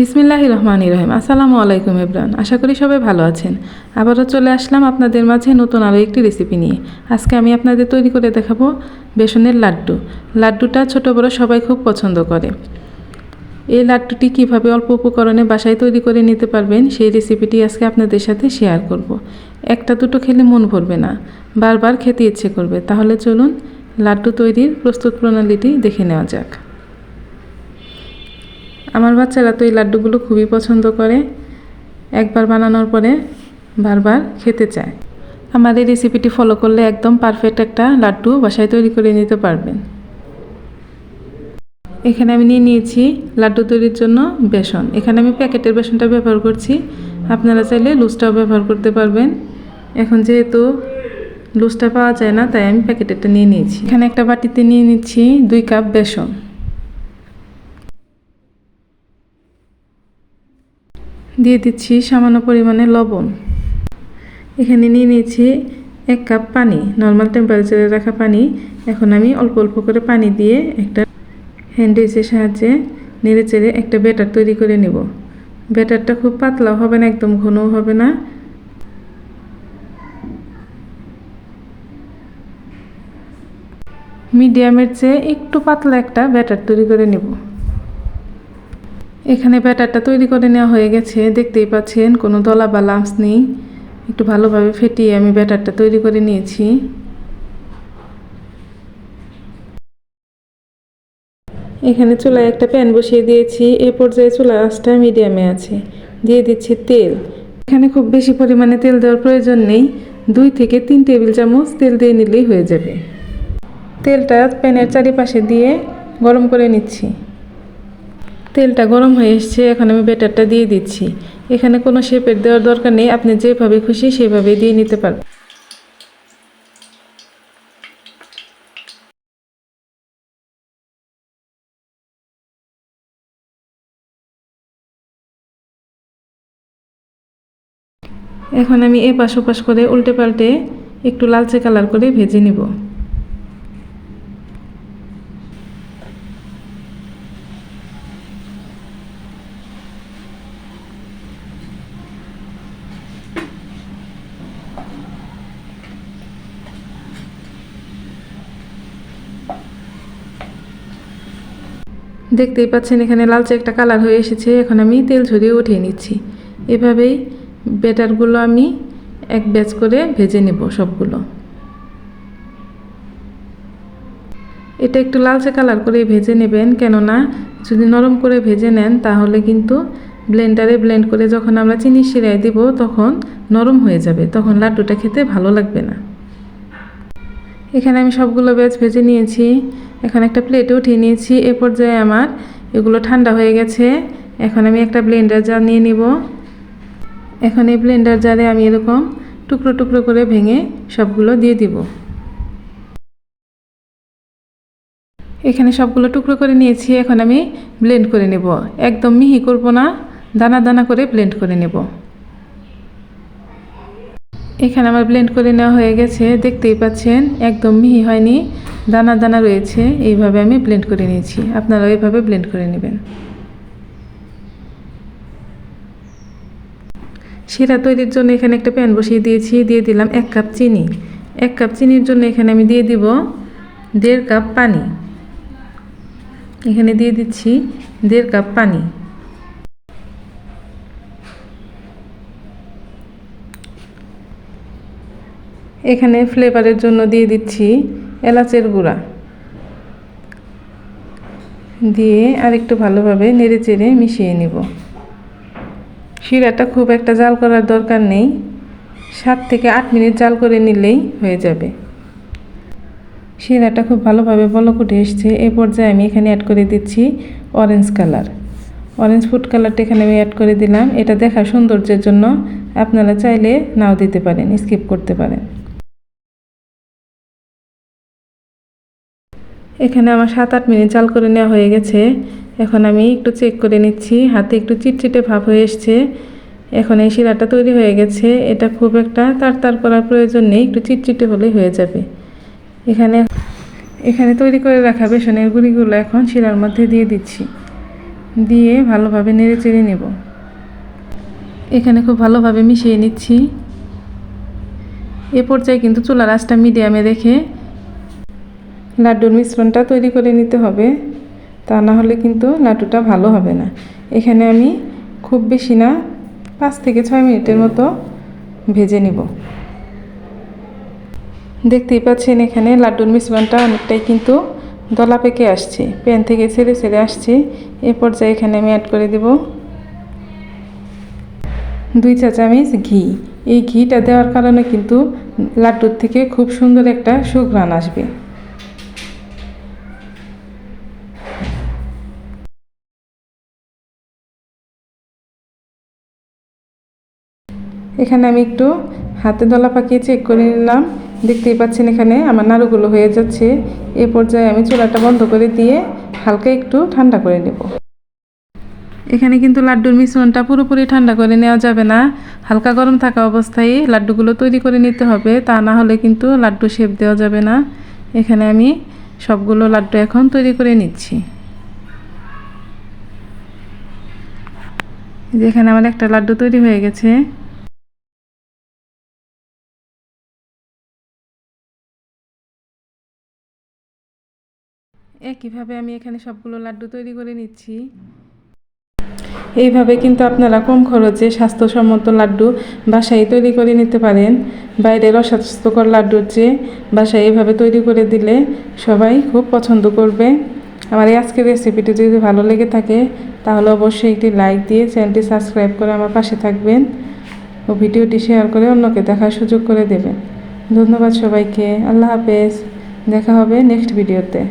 বিসমিল্লাহ রহমান রহিম। আসসালামু আলাইকুম ইবরান, আশা করি সবাই ভালো আছেন। আবারও চলে আসলাম আপনাদের মাঝে নতুন আরও একটি রেসিপি নিয়ে। আজকে আমি আপনাদের তৈরি করে দেখাবো বেসনের লাড্ডু। লাড্ডুটা ছোট বড় সবাই খুব পছন্দ করে। এই লাড্ডুটি কীভাবে অল্প উপকরণে বাসায় তৈরি করে নিতে পারবেন, সেই রেসিপিটি আজকে আপনাদের সাথে শেয়ার করব। একটা দুটো খেলে মন ভরবে না। বারবার খেতে ইচ্ছে করবে। তাহলে চলুন লাড্ডু তৈরির প্রস্তুত প্রণালীটি দেখে নেওয়া যাক। আমার বাচ্চারা তো এই লাড্ডুগুলো খুবই পছন্দ করে। একবার বানানোর পরে বারবার খেতে চায়। আমার এই রেসিপিটি ফলো করলে একদম পারফেক্ট একটা লাড্ডু বাসায় তৈরি করে নিতে পারবেন। এখানে আমি নিয়ে নিয়েছি লাড্ডু তৈরির জন্য বেসন। এখানে আমি প্যাকেটের বেসনটা ব্যবহার করছি। আপনারা চাইলে লুজটাও ব্যবহার করতে পারবেন। এখন যেহেতু লুজটা পাওয়া যায় না, তাই আমি প্যাকেটেরটা নিয়ে নিয়েছি। এখানে একটা বাটিতে নিয়ে নিচ্ছি দুই কাপ বেসন। দিয়ে দিচ্ছি সামান্য পরিমাণে লবণ। এখানে নিয়ে নিয়েছি এক কাপ পানি নর্মাল টেম্পারেচারে রাখা পানি। এখন আমি অল্প অল্প করে পানি দিয়ে একটা হ্যান্ড ডিসের সাহায্যে নেড়ে চেড়ে একটা ব্যাটার তৈরি করে নেব। ব্যাটারটা খুব পাতলাও হবে না, একদম ঘনও হবে না। মিডিয়ামের চেয়ে একটু পাতলা একটা ব্যাটার তৈরি করে নেব। এখানে ব্যাটারটা তৈরি করে নেওয়া হয়ে গেছে। দেখতেই পাচ্ছেন, কোনো দলা বা লাম্পস নেই। একটু ভালোভাবে ফেটিয়ে আমি ব্যাটারটা তৈরি করে নিয়েছি। এখানে চুলায় একটা প্যান বসিয়ে দিয়েছি। এ পর্যায়ে চুলা আঁচটা মিডিয়ামে আছে। দিয়ে দিচ্ছি তেল। এখানে খুব বেশি পরিমাণে তেল দেওয়ার প্রয়োজন নেই। দুই থেকে তিন টেবিল চামচ তেল দিয়ে নিলেই হয়ে যাবে। তেলটা প্যানের চারিপাশে দিয়ে গরম করে নিচ্ছি। তেলটা গরম হয়ে এসছে, এখন আমি ব্যাটারটা দিয়ে দিচ্ছি। এখানে কোনো শেপের দেওয়ার দরকার নেই, আপনি যেভাবে খুশি সেভাবে দিয়ে নিতে পারবেন এখন আমি এ পাশ ওপাশ করে উল্টে পাল্টে একটু লালচে কালার করে ভেজে নিব। দেখতেই পাচ্ছেন, এখানে লালচে একটা কালার হয়ে এসেছে। এখন আমি তেল ঝরিয়ে উঠিয়ে নিচ্ছি। এভাবেই ব্যাটারগুলো আমি এক ব্যাচ করে ভেজে নেব সবগুলো। এটা একটু লালচে কালার করে ভেজে নেবেন, কেননা যদি নরম করে ভেজে নেন, তাহলে কিন্তু ব্লেন্ডারে ব্লেন্ড করে যখন আমরা চিনি শিরায় দিব, তখন নরম হয়ে যাবে, তখন লাড্ডুটা খেতে ভালো লাগবে না। এখানে আমি সবগুলো ব্যাচ ভেজে নিয়েছি। এখন একটা প্লেটে উঠিয়ে নিয়েছি। এ পর্যায়ে আমার এগুলো ঠান্ডা হয়ে গেছে। এখন আমি একটা ব্লেন্ডার জার নিয়ে নিব। এখন এই ব্লেন্ডার জারে আমি এরকম টুকরো টুকরো করে ভেঙে সবগুলো দিয়ে দিব। এখানে সবগুলো টুকরো করে নিয়েছি। এখন আমি ব্লেন্ড করে নেব। একদম মিহি করব না, দানা দানা করে ব্লেন্ড করে নেব। এখানে আমার ব্লেন্ড করে নেওয়া হয়ে গেছে। দেখতেই পাচ্ছেন, একদম মিহি হয়নি। দানা দানা রয়েছে, এইভাবে আমি ব্লেন্ড করে নিয়েছি। আপনারা এইভাবে ব্লেন্ড করে নেবেন। শিরা তৈরির জন্য এখানে একটা প্যান বসিয়ে দিয়েছি, দিয়ে দিলাম এক কাপ চিনি। এক কাপ চিনির জন্য এখানে আমি দিয়ে দিব দেড় কাপ পানি। এখানে দিয়ে দিচ্ছি দেড় কাপ পানি। এখানে ফ্লেভারের জন্য দিয়ে দিচ্ছি এলাচের গুঁড়া। দিয়ে আর একটু ভালোভাবে নেড়ে চেড়ে মিশিয়ে নিব। শিরাটা খুব একটা জাল করার দরকার নেই। সাত থেকে আট মিনিট জাল করে নিলেই হয়ে যাবে। শিরাটা খুব ভালোভাবে বলক উঠে এসছে। এ পর্যায়ে আমি এখানে অ্যাড করে দিচ্ছি অরেঞ্জ কালার অরেঞ্জ ফুড কালারটা এখানে আমি অ্যাড করে দিলাম। এটা দেখার সৌন্দর্যের জন্য আপনারা চাইলে নাও দিতে পারেন স্কিপ করতে পারেন। এখানে আমার সাত আট মিনিট জাল করে নেওয়া হয়ে গেছে। এখন আমি একটু চেক করে নিচ্ছি, হাতে একটু চিটচিটে ভাব হয়ে এসছে। এখন এই শিরাটা তৈরি হয়ে গেছে। এটা খুব একটা তার করার প্রয়োজন নেই, একটু চিটচিটে হলেই হয়ে যাবে। এখানে এখানে তৈরি করে রাখা বেসনের গুঁড়িগুলো এখন শিরার মধ্যে দিয়ে দিচ্ছি। দিয়ে ভালোভাবে নেড়ে চেড়ে নেব। এখানে খুব ভালোভাবে মিশিয়ে নিচ্ছি। এ পর্যায়ে কিন্তু চুলার আঁচটা মিডিয়ামে রেখে লাড্ডুর মিশ্রণটা তৈরি করে নিতে হবে। তা না হলে কিন্তু লাড্ডুটা ভালো হবে না। এখানে আমি খুব বেশি না, পাঁচ থেকে ছয় মিনিটের মতো ভেজে নিব। দেখতেই পাচ্ছেন এখানে লাড্ডুর মিশ্রণটা অনেকটাই কিন্তু দলা পেকে আসছে, প্যান থেকে ছেড়ে ছেড়ে আসছে। এ পর্যায়ে এখানে আমি অ্যাড করে দেব দুই চা চামচ ঘি। এই ঘিটা দেওয়ার কারণে কিন্তু লাড্ডুর থেকে খুব সুন্দর একটা সুঘ্রাণ আসবে। এখানে আমি একটু হাতে দলা পাকিয়ে চেক করে নিলাম। দেখতেই পাচ্ছেন এখানে আমার নাড়ুগুলো হয়ে যাচ্ছে। এ পর্যায়ে আমি চুলাটা বন্ধ করে দিয়ে হালকা একটু ঠান্ডা করে নেব। এখানে কিন্তু লাড্ডুর মিশ্রণটা পুরোপুরি ঠান্ডা করে নেওয়া যাবে না। হালকা গরম থাকা অবস্থায় লাড্ডুগুলো তৈরি করে নিতে হবে, তা না হলে কিন্তু লাড্ডু শেপ দেওয়া যাবে না। এখানে আমি সবগুলো লাড্ডু এখন তৈরি করে নিচ্ছি। যেখানে আমার একটা লাড্ডু তৈরি হয়ে গেছে। একইভাবে আমি এখানে সবগুলো লাড্ডু তৈরি করে নিচ্ছি? এইভাবে কিন্তু আপনারা কম খরচে স্বাস্থ্যসম্মত লাড্ডু বাসায় তৈরি করে নিতে পারেন। বাইরের অস্বাস্থ্যকর লাড্ডুর চেয়ে বাসায় এইভাবে তৈরি করে দিলে সবাই খুব পছন্দ করবে। আমার এই আজকের রেসিপিটি যদি ভালো লেগে থাকে, তাহলে অবশ্যই একটি লাইক দিয়ে চ্যানেলটি সাবস্ক্রাইব করে আমার পাশে থাকবেন ও ভিডিওটি শেয়ার করে অন্যকে দেখার সুযোগ করে দেবেন। ধন্যবাদ সবাইকে। আল্লাহ হাফেজ। দেখা হবে নেক্সট ভিডিওতে।